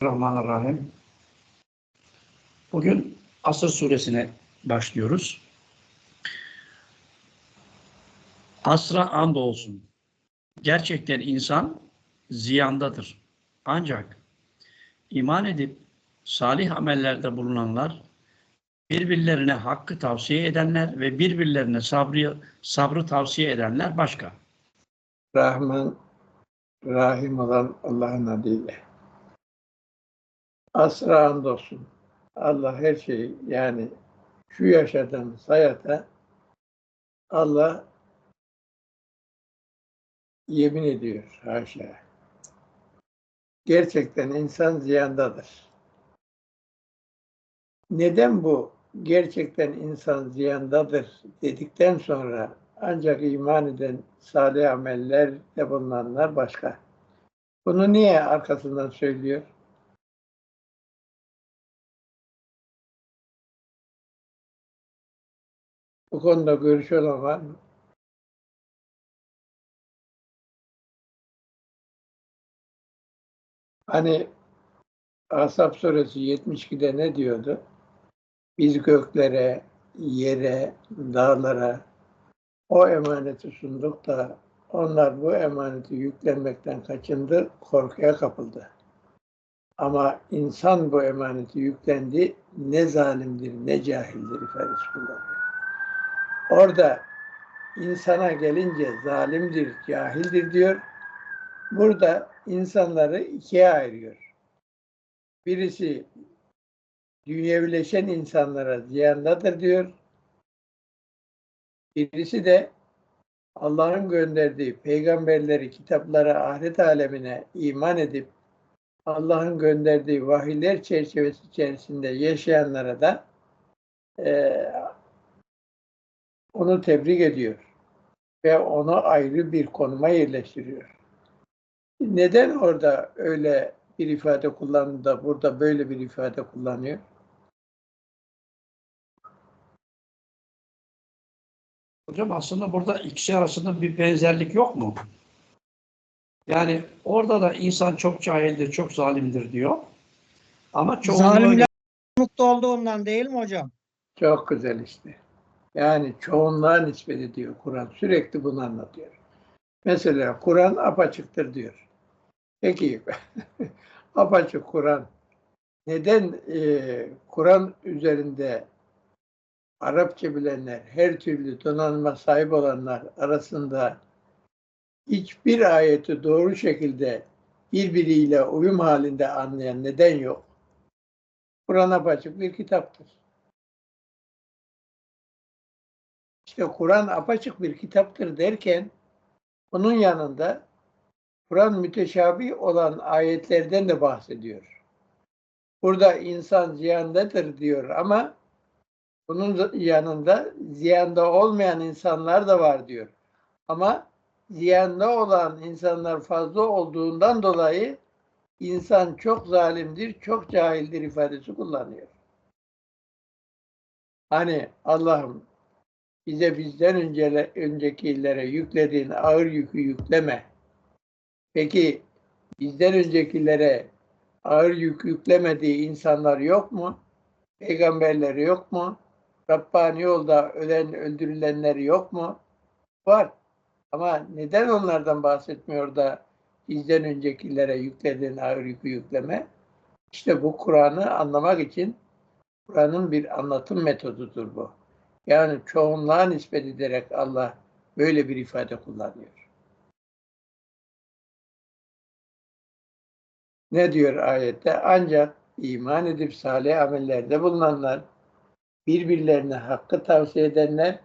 Bismillahirrahmanirrahim. Bugün Asır suresine başlıyoruz. Asra and olsun. Gerçekten insan ziyandadır. Ancak iman edip salih amellerde bulunanlar, birbirlerine hakkı tavsiye edenler ve birbirlerine sabrı, sabrı tavsiye edenler başka. Rahman, Rahim olan Allah'ın adıyla. Asra andolsun. Allah her şeyi yani şu yaşadığımız hayata Allah yemin ediyor haşa. Gerçekten insan ziyandadır. Neden bu gerçekten insan ziyandadır dedikten sonra ancak iman eden salih amellerde bulunanlar başka. Bunu niye arkasından söylüyor? Bu konuda görüşü olan var mı? Hani Asap suresi 72'de ne diyordu? Biz göklere, yere, dağlara o emaneti sunduk da onlar bu emaneti yüklenmekten kaçındı, korkuya kapıldı. Ama insan bu emaneti yüklendi, ne zalimdir, ne cahildir ifadesi kullanıyor. Orada insana gelince zalimdir, cahildir diyor. Burada insanları ikiye ayırıyor. Birisi dünyevileşen insanlara ziyandadır diyor. Birisi de Allah'ın gönderdiği peygamberleri, kitaplara, ahiret alemine iman edip Allah'ın gönderdiği vahiyler çerçevesi içerisinde yaşayanlara da e, onu tebrik ediyor ve onu ayrı bir konuma yerleştiriyor. Neden orada öyle bir ifade kullandı da burada böyle bir ifade kullanıyor? Hocam aslında burada ikisi arasında bir benzerlik yok mu? Yani orada da insan çok cahildir, çok zalimdir diyor. Ama çoğunluğu Zalimler mutlu olduğundan değil mi hocam? Çok güzel işte. Yani çoğunluğa nispet ediyor Kur'an. Sürekli bunu anlatıyor. Mesela Kur'an apaçıktır diyor. Peki apaçık Kur'an neden e, Kur'an üzerinde Arapça bilenler, her türlü donanıma sahip olanlar arasında hiçbir ayeti doğru şekilde birbiriyle uyum halinde anlayan neden yok? Kur'an apaçık bir kitaptır. İşte Kur'an apaçık bir kitaptır derken onun yanında Kur'an müteşabih olan ayetlerden de bahsediyor. Burada insan ziyandadır diyor ama bunun yanında ziyanda olmayan insanlar da var diyor. Ama ziyanda olan insanlar fazla olduğundan dolayı insan çok zalimdir, çok cahildir ifadesi kullanıyor. Hani Allah'ım bize bizden önce, öncekilere yüklediğin ağır yükü yükleme. Peki bizden öncekilere ağır yük yüklemediği insanlar yok mu? Peygamberleri yok mu? Rabbani yolda ölen, öldürülenleri yok mu? Var. Ama neden onlardan bahsetmiyor da bizden öncekilere yüklediğin ağır yükü yükleme? İşte bu Kur'an'ı anlamak için Kur'an'ın bir anlatım metodudur bu. Yani çoğunluğa nispet ederek Allah böyle bir ifade kullanıyor. Ne diyor ayette? Ancak iman edip salih amellerde bulunanlar, birbirlerine hakkı tavsiye edenler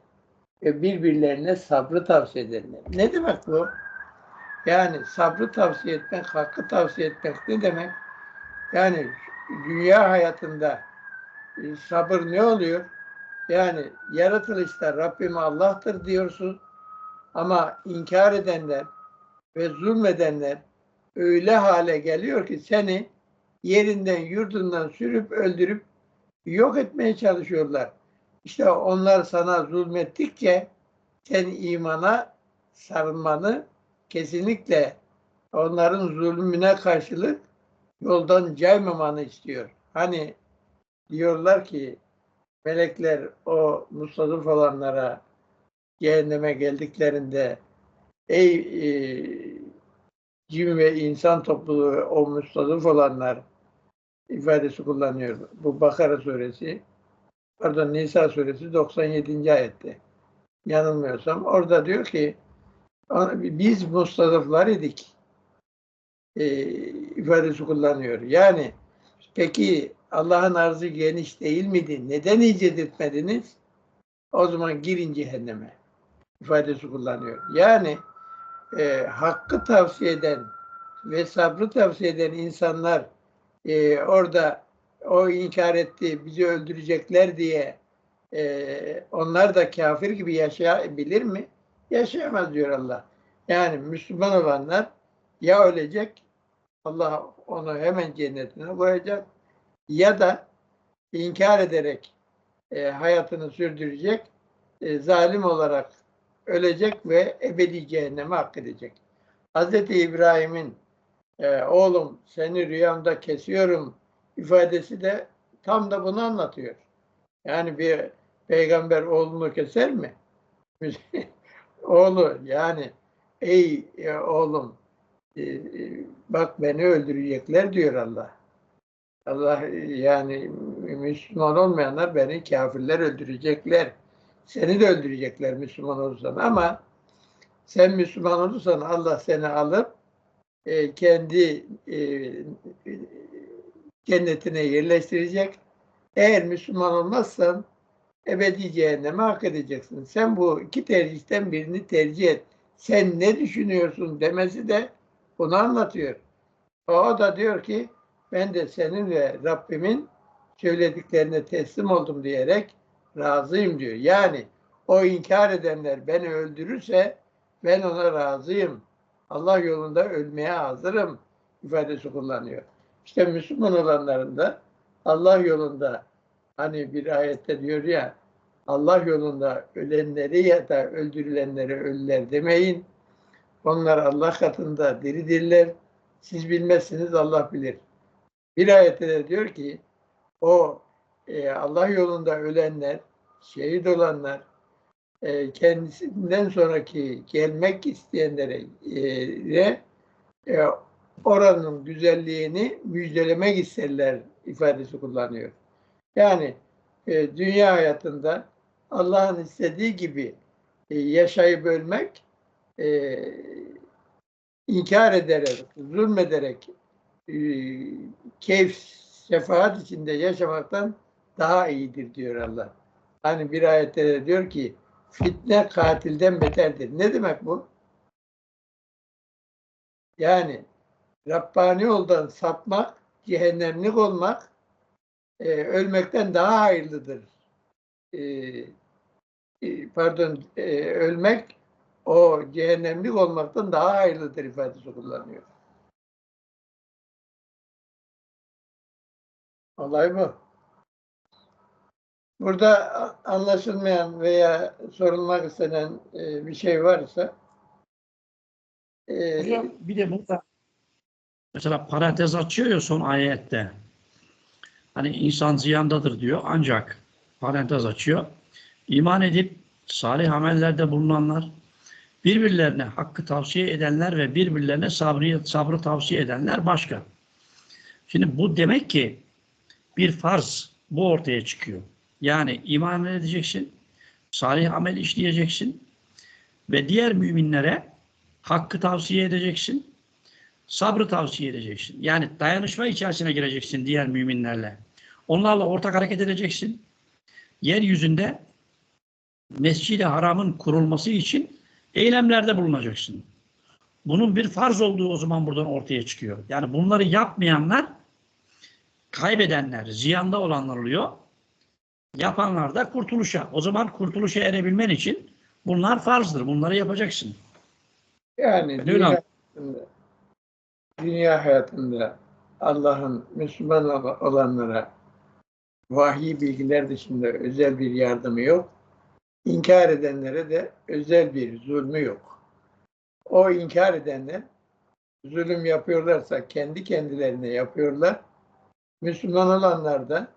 ve birbirlerine sabrı tavsiye edenler. Ne demek bu? Yani sabrı tavsiye etmek, hakkı tavsiye etmek ne demek? Yani dünya hayatında e, sabır ne oluyor? Yani yaratılışta Rabbim Allah'tır diyorsun ama inkar edenler ve zulmedenler öyle hale geliyor ki seni yerinden yurdundan sürüp öldürüp yok etmeye çalışıyorlar. İşte onlar sana zulmettikçe sen imana sarılmanı kesinlikle onların zulmüne karşılık yoldan caymamanı istiyor. Hani diyorlar ki melekler o mustadıf olanlara cehenneme geldiklerinde ey e, cin ve insan topluluğu o mustadıf olanlar ifadesi kullanıyor. Bu Bakara suresi pardon Nisa suresi 97. ayette yanılmıyorsam orada diyor ki biz mustadıflar idik e, ifadesi kullanıyor. Yani peki Allah'ın arzı geniş değil miydi? Neden icat etmediniz? O zaman girin cehenneme ifadesi kullanıyor. Yani e, hakkı tavsiye eden ve sabrı tavsiye eden insanlar e, orada o inkar etti, bizi öldürecekler diye e, onlar da kafir gibi yaşayabilir mi? Yaşayamaz diyor Allah. Yani Müslüman olanlar ya ölecek, Allah onu hemen cennetine koyacak ya da inkar ederek e, hayatını sürdürecek, e, zalim olarak ölecek ve ebedi cehenneme hak edecek. Hz. İbrahim'in e, oğlum seni rüyamda kesiyorum ifadesi de tam da bunu anlatıyor. Yani bir peygamber oğlunu keser mi? Oğlu yani ey e, oğlum e, e, bak beni öldürecekler diyor Allah. Allah yani Müslüman olmayanlar beni kafirler öldürecekler. Seni de öldürecekler Müslüman olursan ama sen Müslüman olursan Allah seni alıp e, kendi e, cennetine yerleştirecek. Eğer Müslüman olmazsan ebedi cehenneme hak edeceksin. Sen bu iki tercihten birini tercih et. Sen ne düşünüyorsun demesi de bunu anlatıyor. O da diyor ki ben de senin ve Rabbimin söylediklerine teslim oldum diyerek razıyım diyor. Yani o inkar edenler beni öldürürse ben ona razıyım. Allah yolunda ölmeye hazırım ifadesi kullanıyor. İşte Müslüman olanların da Allah yolunda hani bir ayette diyor ya Allah yolunda ölenleri ya da öldürülenleri ölüler demeyin. Onlar Allah katında diridirler. Siz bilmezsiniz Allah bilir. Bir ayette de diyor ki o e, Allah yolunda ölenler, şehit olanlar, e, kendisinden sonraki gelmek isteyenlere e, e, oranın güzelliğini müjdelemek isterler ifadesi kullanıyor. Yani e, dünya hayatında Allah'ın istediği gibi e, yaşayıp ölmek e, inkar ederek, zulmederek e, keyif, sefahat içinde yaşamaktan daha iyidir diyor Allah. Hani bir ayette de diyor ki fitne katilden beterdir. Ne demek bu? Yani Rabbani yoldan sapmak, cehennemlik olmak e, ölmekten daha hayırlıdır. E, e, pardon, e, ölmek o cehennemlik olmaktan daha hayırlıdır ifadesi kullanıyor. Olay bu. Burada anlaşılmayan veya sorulmak istenen e, bir şey varsa e, Hocam bir de burada mesela parantez açıyor ya son ayette. Hani insan ziyandadır diyor ancak parantez açıyor. İman edip salih amellerde bulunanlar, birbirlerine hakkı tavsiye edenler ve birbirlerine sabrı, sabrı tavsiye edenler başka. Şimdi bu demek ki bir farz bu ortaya çıkıyor. Yani iman edeceksin, salih amel işleyeceksin ve diğer müminlere hakkı tavsiye edeceksin, sabrı tavsiye edeceksin. Yani dayanışma içerisine gireceksin diğer müminlerle. Onlarla ortak hareket edeceksin. Yeryüzünde Mescid-i Haram'ın kurulması için eylemlerde bulunacaksın. Bunun bir farz olduğu o zaman buradan ortaya çıkıyor. Yani bunları yapmayanlar kaybedenler, ziyanda olanlar oluyor. Yapanlar da kurtuluşa. O zaman kurtuluşa erebilmen için bunlar farzdır. Bunları yapacaksın. Yani dünya hayatında, dünya hayatında Allah'ın Müslüman ol- olanlara vahiy bilgiler dışında özel bir yardımı yok. İnkar edenlere de özel bir zulmü yok. O inkar edenler zulüm yapıyorlarsa kendi kendilerine yapıyorlar. Müslüman olanlar da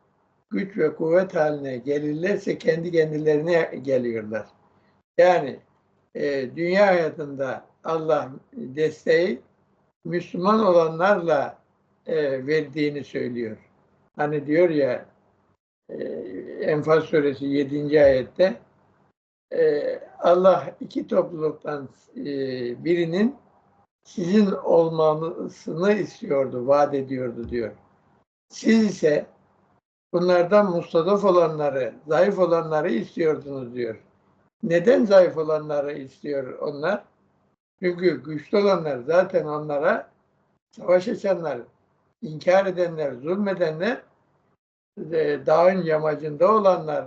güç ve kuvvet haline gelirlerse kendi kendilerine geliyorlar. Yani e, dünya hayatında Allah desteği Müslüman olanlarla e, verdiğini söylüyor. Hani diyor ya e, Enfal suresi 7. ayette e, Allah iki topluluktan e, birinin sizin olmanızını istiyordu, vaat ediyordu diyor. Siz ise bunlardan mustadaf olanları, zayıf olanları istiyordunuz diyor. Neden zayıf olanları istiyor onlar? Çünkü güçlü olanlar zaten onlara savaş açanlar, inkar edenler, zulmedenler, e, dağın yamacında olanlar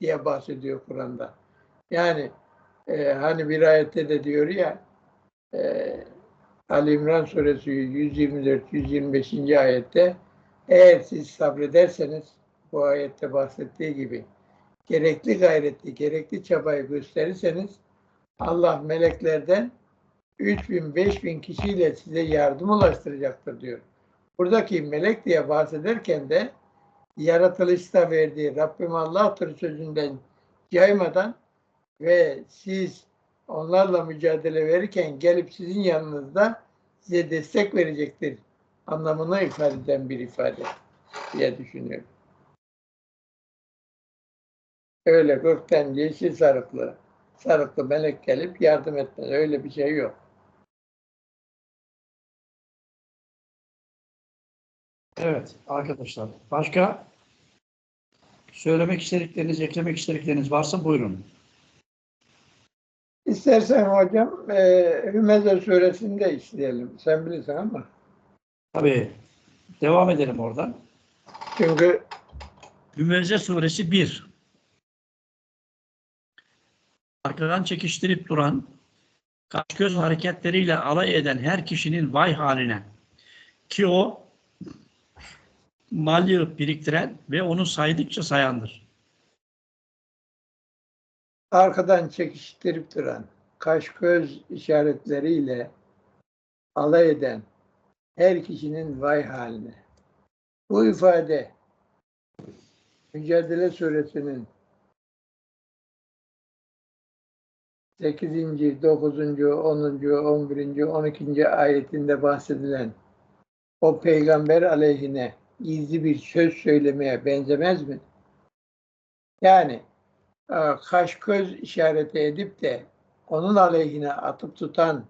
diye bahsediyor Kur'an'da. Yani e, hani bir ayette de diyor ya e, Ali İmran suresi 124-125. ayette eğer siz sabrederseniz bu ayette bahsettiği gibi gerekli gayreti, gerekli çabayı gösterirseniz Allah meleklerden 3000 5000 kişiyle size yardım ulaştıracaktır diyor. Buradaki melek diye bahsederken de yaratılışta verdiği Rabbim Allah'tır sözünden caymadan ve siz onlarla mücadele verirken gelip sizin yanınızda size destek verecektir anlamını ifade eden bir ifade diye düşünüyorum. Öyle gökten yeşil sarıklı, sarıklı melek gelip yardım etmez. Öyle bir şey yok. Evet arkadaşlar. Başka söylemek istedikleriniz, eklemek istedikleriniz varsa buyurun. İstersen hocam e, Hümeze suresini de işleyelim. Sen bilirsin ama. Tabii devam edelim oradan. Çünkü Hümeze suresi 1. Arkadan çekiştirip duran, kaş göz hareketleriyle alay eden her kişinin vay haline. Ki o mal yığıp biriktiren ve onu saydıkça sayandır. arkadan çekiştirip duran, kaş göz işaretleriyle alay eden her kişinin vay haline. Bu ifade Mücadele Suresinin 8. 9. 10. 11. 12. ayetinde bahsedilen o peygamber aleyhine gizli bir söz söylemeye benzemez mi? Yani e, kaş göz işareti edip de onun aleyhine atıp tutan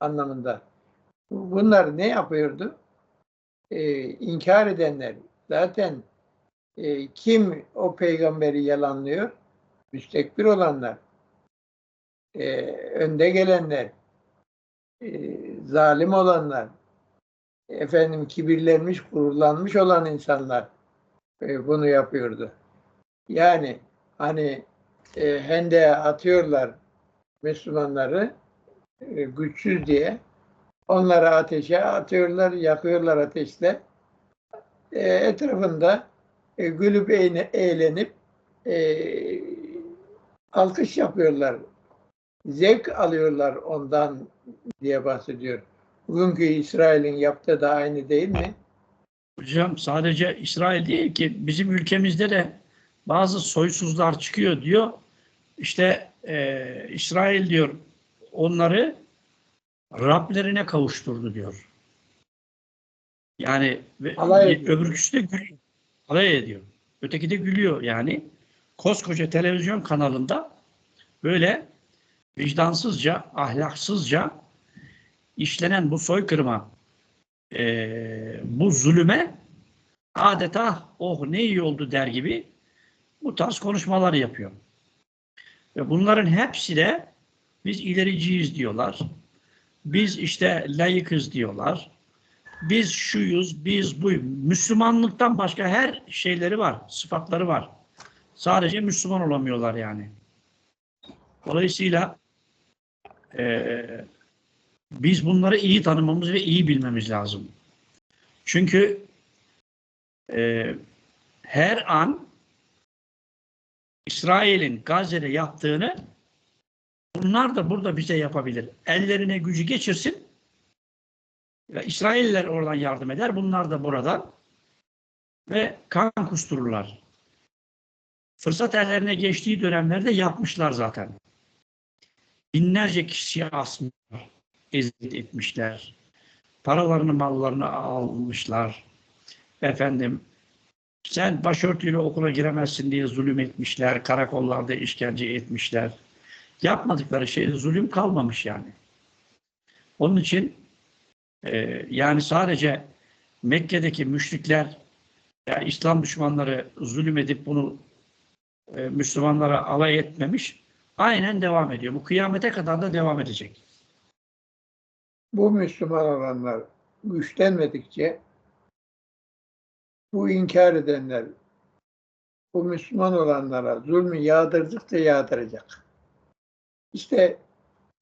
anlamında. Bunlar ne yapıyordu? Ee, inkar edenler. Zaten e, kim o peygamberi yalanlıyor? Müstekbir olanlar. Ee, önde gelenler. e, zalim olanlar. Efendim kibirlenmiş, gururlanmış olan insanlar e, bunu yapıyordu. Yani hani e, hendeğe atıyorlar Müslümanları e, güçsüz diye. Onları ateşe atıyorlar, yakıyorlar ateşle. E, etrafında e, gülüp eğlenip e, alkış yapıyorlar. Zevk alıyorlar ondan diye bahsediyor. Bugünkü İsrail'in yaptığı da aynı değil mi? Hocam sadece İsrail değil ki bizim ülkemizde de bazı soysuzlar çıkıyor diyor. İşte e, İsrail diyor onları Rablerine kavuşturdu diyor. Yani Alay öbürküsü de gülüyor. Alay ediyor. Öteki de gülüyor yani. Koskoca televizyon kanalında böyle vicdansızca, ahlaksızca işlenen bu soykırıma, e, bu zulüme adeta oh ne iyi oldu der gibi bu tarz konuşmalar yapıyor. Ve bunların hepsi de biz ilericiyiz diyorlar. Biz işte layıkız diyorlar. Biz şuyuz, biz bu. Müslümanlıktan başka her şeyleri var, sıfatları var. Sadece Müslüman olamıyorlar yani. Dolayısıyla eee, biz bunları iyi tanımamız ve iyi bilmemiz lazım. Çünkü eee, her an İsrail'in Gazze'de yaptığını bunlar da burada bize yapabilir. Ellerine gücü geçirsin Ve İsrailler oradan yardım eder. Bunlar da buradan. Ve kan kustururlar. Fırsat ellerine geçtiği dönemlerde yapmışlar zaten. Binlerce kişiyi asmışlar. Eziyet etmişler. Paralarını, mallarını almışlar. Efendim, sen başörtüyle okula giremezsin diye zulüm etmişler. Karakollarda işkence etmişler. Yapmadıkları şey zulüm kalmamış yani. Onun için e, yani sadece Mekke'deki müşrikler ya İslam düşmanları zulüm edip bunu e, Müslümanlara alay etmemiş. Aynen devam ediyor. Bu kıyamete kadar da devam edecek. Bu Müslüman olanlar güçlenmedikçe bu inkar edenler bu Müslüman olanlara zulmü yağdırdıkça yağdıracak. İşte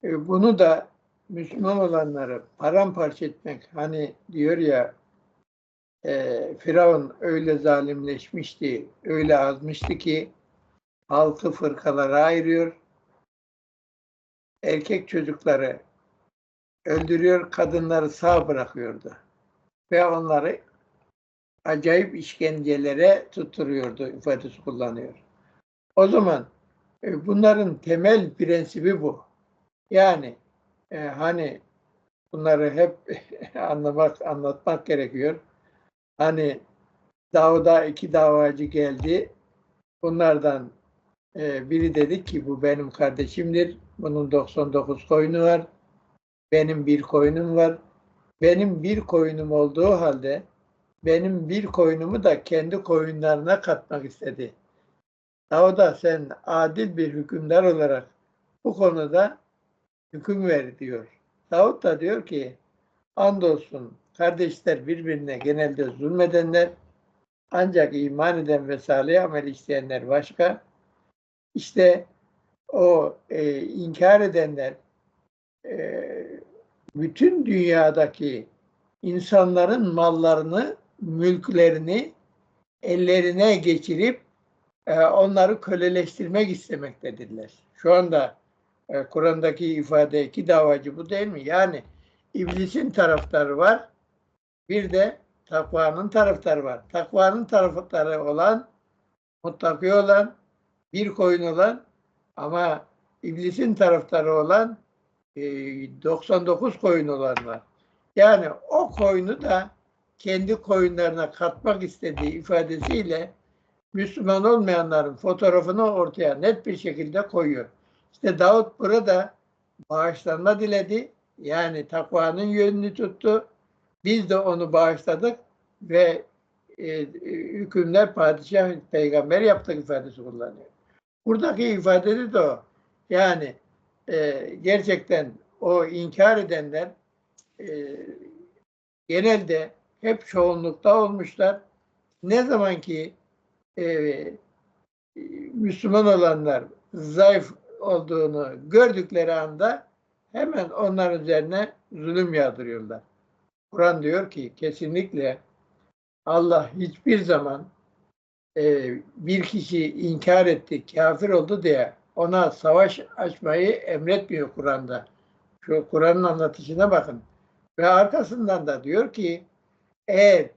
e, bunu da Müslüman olanları paramparça etmek hani diyor ya e, Firavun öyle zalimleşmişti, öyle azmıştı ki halkı fırkalara ayırıyor. Erkek çocukları öldürüyor, kadınları sağ bırakıyordu. Ve onları acayip işkencelere tutturuyordu ifadesi kullanıyor. O zaman bunların temel prensibi bu. Yani e, hani bunları hep anlamak, anlatmak gerekiyor. Hani Davud'a iki davacı geldi. Bunlardan e, biri dedi ki bu benim kardeşimdir. Bunun 99 koyunu var. Benim bir koyunum var. Benim bir koyunum olduğu halde benim bir koyunumu da kendi koyunlarına katmak istedi. Davud'a sen adil bir hükümdar olarak bu konuda hüküm ver diyor. Davut da diyor ki andolsun kardeşler birbirine genelde zulmedenler ancak iman eden ve salih amel işleyenler başka. İşte o e, inkar edenler e, bütün dünyadaki insanların mallarını, mülklerini ellerine geçirip e, onları köleleştirmek istemektedirler. Şu anda e, Kur'an'daki ifade iki davacı bu değil mi? Yani iblisin taraftarı var, bir de takvanın taraftarı var. Takvanın taraftarı olan, muttaki olan, bir koyun olan ama iblisin taraftarı olan e, 99 koyun olan var. Yani o koyunu da kendi koyunlarına katmak istediği ifadesiyle Müslüman olmayanların fotoğrafını ortaya net bir şekilde koyuyor. İşte Davut burada bağışlanma diledi. Yani takvanın yönünü tuttu. Biz de onu bağışladık ve e, hükümler padişah peygamber yaptık ifadesi kullanıyor. Buradaki ifadede de o. Yani e, gerçekten o inkar edenler e, genelde hep çoğunlukta olmuşlar. Ne zaman ki e, Müslüman olanlar zayıf olduğunu gördükleri anda hemen onların üzerine zulüm yağdırıyorlar. Kur'an diyor ki kesinlikle Allah hiçbir zaman e, bir kişi inkar etti, kafir oldu diye ona savaş açmayı emretmiyor Kur'an'da. Şu Kur'an'ın anlatışına bakın. Ve arkasından da diyor ki eğer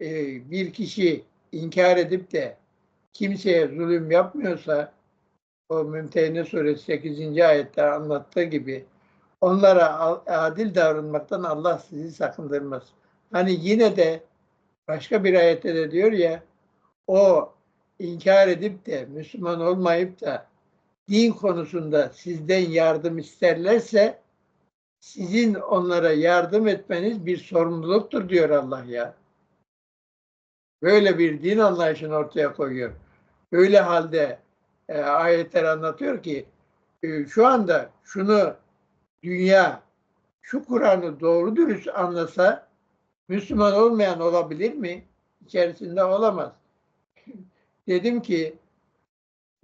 e, bir kişi inkar edip de kimseye zulüm yapmıyorsa o Mümtehine Suresi 8. ayette anlattığı gibi onlara adil davranmaktan Allah sizi sakındırmaz. Hani yine de başka bir ayette de diyor ya o inkar edip de Müslüman olmayıp da din konusunda sizden yardım isterlerse sizin onlara yardım etmeniz bir sorumluluktur diyor Allah ya. Böyle bir din anlayışını ortaya koyuyor. Öyle halde e, ayetler anlatıyor ki e, şu anda şunu dünya şu Kur'an'ı doğru dürüst anlasa Müslüman olmayan olabilir mi? İçerisinde olamaz. Dedim ki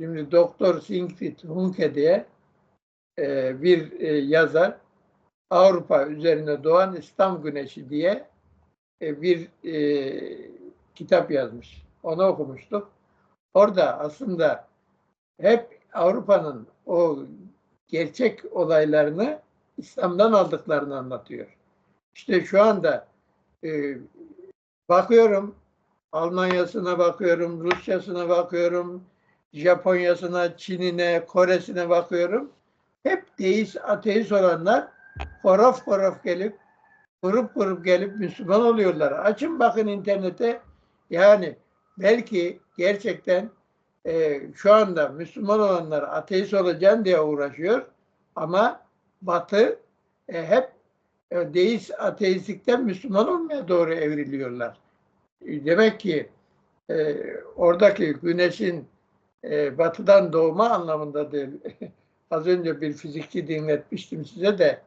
şimdi Doktor Siegfried Hunke diye e, bir e, yazar Avrupa üzerine doğan İslam güneşi diye e, bir e, kitap yazmış. Onu okumuştuk. Orada aslında hep Avrupa'nın o gerçek olaylarını İslam'dan aldıklarını anlatıyor. İşte şu anda e, bakıyorum Almanya'sına bakıyorum, Rusya'sına bakıyorum, Japonya'sına, Çin'ine, Kore'sine bakıyorum. Hep deist, ateist olanlar horof horof gelip, grup grup gelip Müslüman oluyorlar. Açın bakın internete. Yani belki gerçekten e, şu anda Müslüman olanlar ateist olacağım diye uğraşıyor. Ama Batı e, hep e, deist, ateistlikten Müslüman olmaya doğru evriliyorlar. E, Demek ki e, oradaki güneşin e, batıdan doğma anlamında değil. Az önce bir fizikçi dinletmiştim size de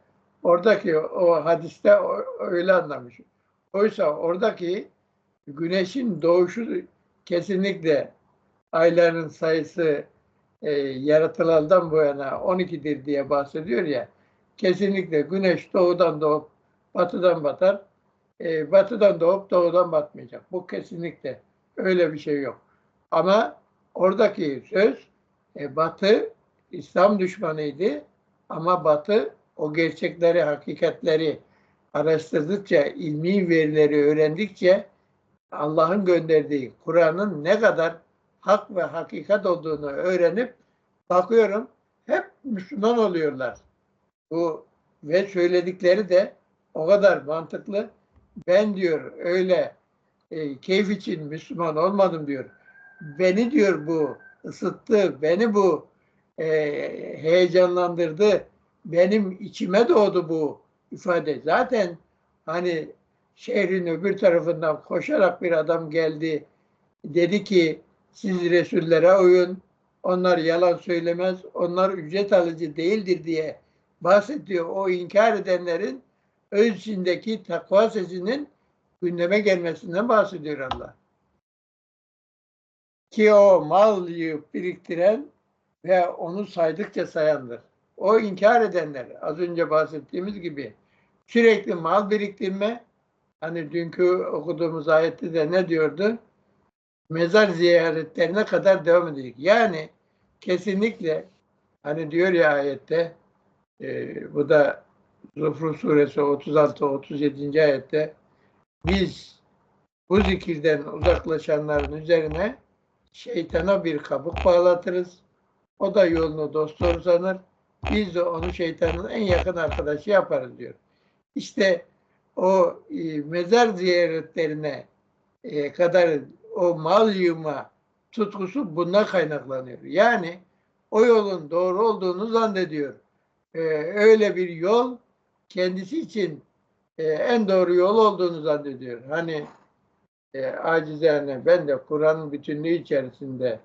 oradaki o hadiste öyle anlamış. Oysa oradaki güneşin doğuşu kesinlikle ayların sayısı e, yaratılandan bu yana 12'dir diye bahsediyor ya kesinlikle güneş doğudan doğup batıdan batar e, batıdan doğup doğudan batmayacak. Bu kesinlikle öyle bir şey yok. Ama oradaki söz e, batı İslam düşmanıydı ama batı o gerçekleri, hakikatleri araştırdıkça, ilmi verileri öğrendikçe Allah'ın gönderdiği Kur'an'ın ne kadar hak ve hakikat olduğunu öğrenip bakıyorum hep Müslüman oluyorlar. Bu ve söyledikleri de o kadar mantıklı. Ben diyor öyle e, keyif için Müslüman olmadım diyor. Beni diyor bu ısıttı, beni bu e, heyecanlandırdı. Benim içime doğdu bu ifade. Zaten hani şehrin öbür tarafından koşarak bir adam geldi. Dedi ki siz Resullere uyun. Onlar yalan söylemez. Onlar ücret alıcı değildir diye bahsediyor. O inkar edenlerin öz içindeki takva sesinin gündeme gelmesinden bahsediyor Allah. Ki o mal yiyip biriktiren ve onu saydıkça sayandır. O inkar edenler az önce bahsettiğimiz gibi sürekli mal biriktirme hani dünkü okuduğumuz ayette de ne diyordu? Mezar ziyaretlerine kadar devam edecek. Yani kesinlikle hani diyor ya ayette e, bu da Zuhruf suresi 36-37. ayette biz bu zikirden uzaklaşanların üzerine şeytana bir kabuk bağlatırız. O da yolunu dost sanır. Biz de onu şeytanın en yakın arkadaşı yaparız diyor. İşte o e, mezar ziyaretlerine e, kadar o mal yığma tutkusu bundan kaynaklanıyor. Yani o yolun doğru olduğunu zannediyor. E, öyle bir yol kendisi için e, en doğru yol olduğunu zannediyor. Hani e, acizane ben de Kur'an'ın bütünlüğü içerisinde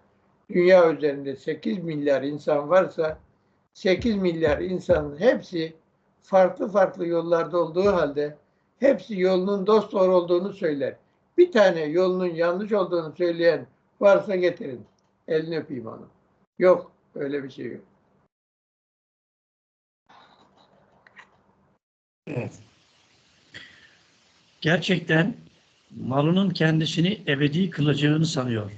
dünya üzerinde 8 milyar insan varsa 8 milyar insanın hepsi farklı farklı yollarda olduğu halde hepsi yolunun dost doğru olduğunu söyler. Bir tane yolunun yanlış olduğunu söyleyen varsa getirin. Elini öpeyim onu. Yok. Öyle bir şey yok. Evet. Gerçekten malının kendisini ebedi kılacağını sanıyor.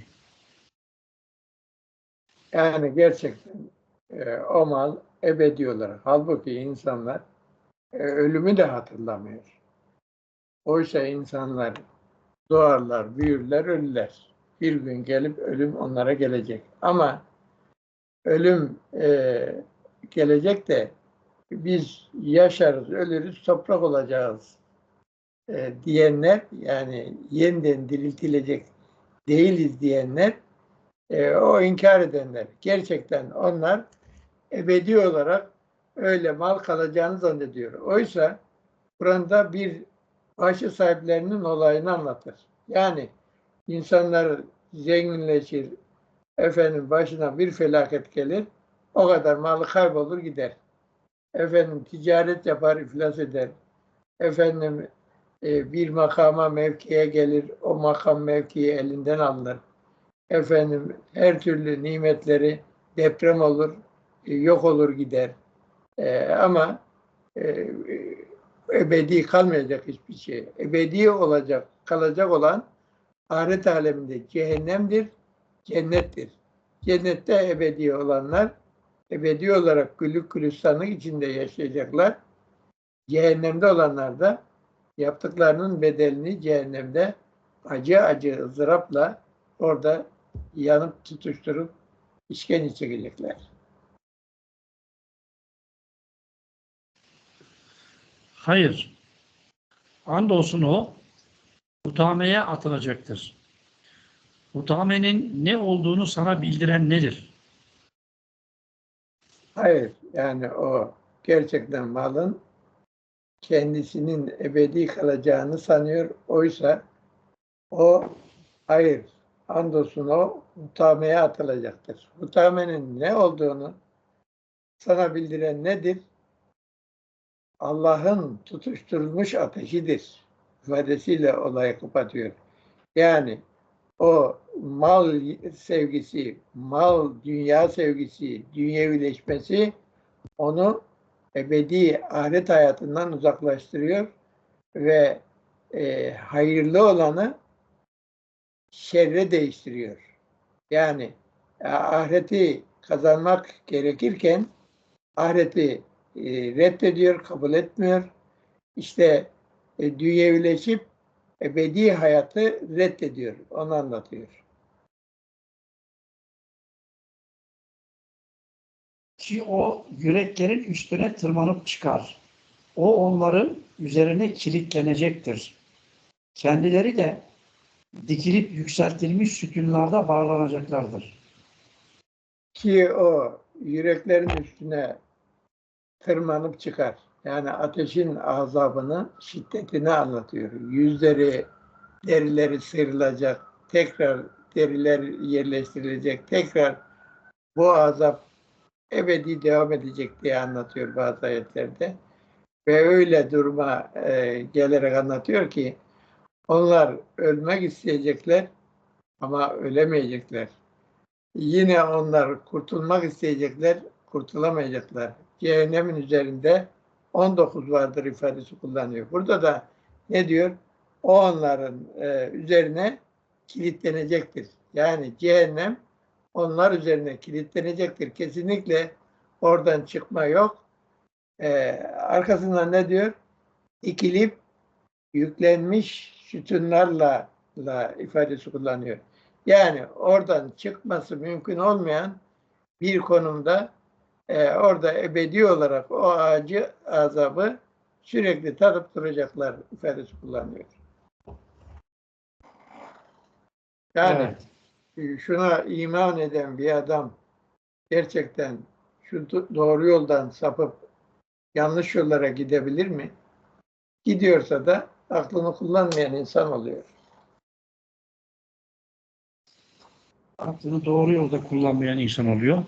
Yani gerçekten e, o mal ebedi olarak. Halbuki insanlar e, ölümü de hatırlamıyor. Oysa insanlar doğarlar, büyürler, ölürler. Bir gün gelip ölüm onlara gelecek. Ama ölüm e, gelecek de biz yaşarız, ölürüz, toprak olacağız e, diyenler yani yeniden diriltilecek değiliz diyenler e, o inkar edenler. Gerçekten onlar ebedi olarak öyle mal kalacağını zannediyor. Oysa Kur'an'da bir başı sahiplerinin olayını anlatır. Yani insanlar zenginleşir, efendim başına bir felaket gelir, o kadar malı kaybolur gider. Efendim ticaret yapar, iflas eder. Efendim e, bir makama, mevkiye gelir, o makam mevkiyi elinden alınır. Efendim her türlü nimetleri deprem olur, e, yok olur gider. E, ama e, ebedi kalmayacak hiçbir şey. Ebedi olacak, kalacak olan ahiret aleminde cehennemdir, cennettir. Cennette ebedi olanlar ebedi olarak güllük gülistanlık içinde yaşayacaklar. Cehennemde olanlar da yaptıklarının bedelini cehennemde acı acı ızdırapla orada yanıp tutuşturup işkence çekecekler. Hayır. Andolsun o hutameye atılacaktır. Hutamenin ne olduğunu sana bildiren nedir? Hayır, yani o gerçekten malın kendisinin ebedi kalacağını sanıyor. Oysa o hayır, andolsun o hutameye atılacaktır. Hutamenin ne olduğunu sana bildiren nedir? Allah'ın tutuşturulmuş ateşidir ifadesiyle olayı kapatıyor. Yani o mal sevgisi, mal dünya sevgisi, dünyevileşmesi onu ebedi ahiret hayatından uzaklaştırıyor ve e, hayırlı olanı şerre değiştiriyor. Yani e, ahireti kazanmak gerekirken ahireti e, reddediyor, kabul etmiyor. İşte e, dünyevileşip ebedi hayatı reddediyor. Onu anlatıyor. Ki o yüreklerin üstüne tırmanıp çıkar. O onların üzerine kilitlenecektir. Kendileri de dikilip yükseltilmiş sütunlarda bağlanacaklardır. Ki o yüreklerin üstüne tırmanıp çıkar. Yani ateşin azabını, şiddetini anlatıyor. Yüzleri, derileri sıyrılacak, tekrar deriler yerleştirilecek, tekrar bu azap ebedi devam edecek diye anlatıyor bazı ayetlerde. Ve öyle duruma e, gelerek anlatıyor ki onlar ölmek isteyecekler ama ölemeyecekler. Yine onlar kurtulmak isteyecekler, kurtulamayacaklar. Cehennemin üzerinde 19 vardır ifadesi kullanıyor. Burada da ne diyor? O onların e, üzerine kilitlenecektir. Yani cehennem onlar üzerine kilitlenecektir. Kesinlikle oradan çıkma yok. E, arkasından ne diyor? İkilip yüklenmiş sütunlarla la ifadesi kullanıyor. Yani oradan çıkması mümkün olmayan bir konumda e, orada ebedi olarak o acı azabı sürekli tadıp duracaklar ifadesi kullanıyor. Yani Evet. şuna iman eden bir adam gerçekten şu do- doğru yoldan sapıp yanlış yollara gidebilir mi? Gidiyorsa da aklını kullanmayan insan oluyor. Aklını doğru yolda kullanmayan insan oluyor.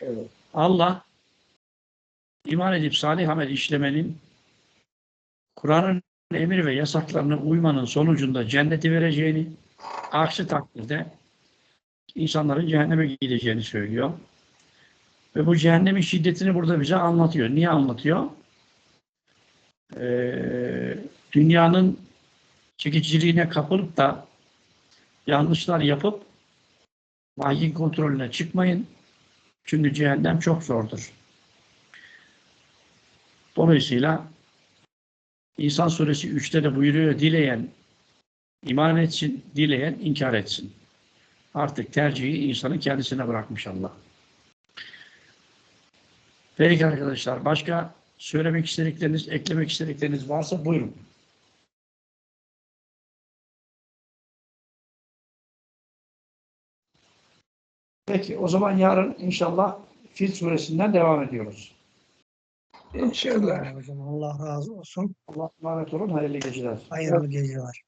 Evet. Allah iman edip salih amel işlemenin Kur'an'ın emir ve yasaklarına uymanın sonucunda cenneti vereceğini, aksi takdirde insanların cehenneme gideceğini söylüyor. Ve bu cehennemin şiddetini burada bize anlatıyor. Niye anlatıyor? Ee, dünyanın çekiciliğine kapılıp da yanlışlar yapıp vahyin kontrolüne çıkmayın. Çünkü cehennem çok zordur. Dolayısıyla İnsan suresi 3'te de buyuruyor dileyen iman etsin, dileyen inkar etsin. Artık tercihi insanın kendisine bırakmış Allah. Peki arkadaşlar başka söylemek istedikleriniz, eklemek istedikleriniz varsa buyurun. Peki o zaman yarın inşallah Fil suresinden devam ediyoruz. İnşallah. Hocam Allah razı olsun. Allah'a emanet olun. Hayırlı geceler. Hayırlı geceler.